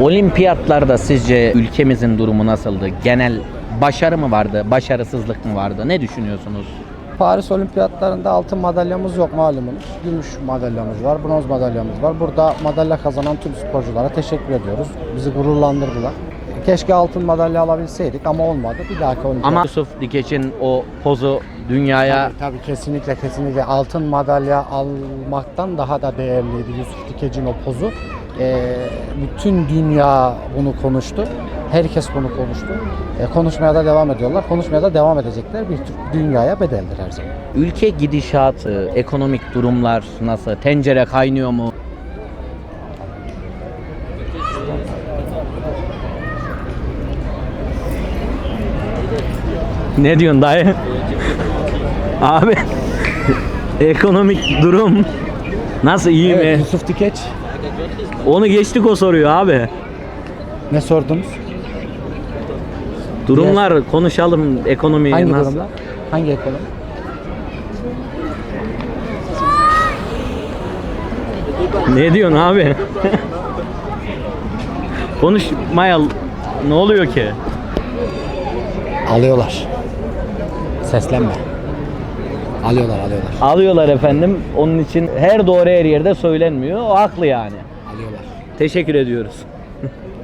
Olimpiyatlarda sizce ülkemizin durumu nasıldı? Genel başarı mı vardı, başarısızlık mı vardı? Ne düşünüyorsunuz? Paris Olimpiyatlarında altın madalyamız yok malumunuz. Gümüş madalyamız var, bronz madalyamız var. Burada madalya kazanan tüm sporculara teşekkür ediyoruz. Bizi gururlandırdılar. Keşke altın madalya alabilseydik ama olmadı. Bir dahaki olimpiyat. Ama Yusuf Dikeç'in o pozu dünyaya Tabii, tabii kesinlikle kesinlikle altın madalya almaktan daha da değerliydi Yusuf Dikec'in o pozu. Ee, bütün dünya bunu konuştu. Herkes bunu konuştu. Ee, konuşmaya da devam ediyorlar. Konuşmaya da devam edecekler. Bir tür dünyaya bedeldir her zaman. ülke gidişatı, ekonomik durumlar nasıl? Tencere kaynıyor mu? Ne diyorsun dayı? Abi ekonomik durum nasıl iyi mi? Yusuf Dikeç Onu geçtik o soruyu abi. ne sordunuz? Durumlar konuşalım ekonomi Hangi nasıl? durumlar? Hangi ekonomi? Ne diyorsun abi? Konuşmayal ne oluyor ki? Alıyorlar. Seslenme. Alıyorlar, alıyorlar. Alıyorlar efendim. Onun için her doğru her yerde söylenmiyor. O haklı yani. Alıyorlar. Teşekkür ediyoruz.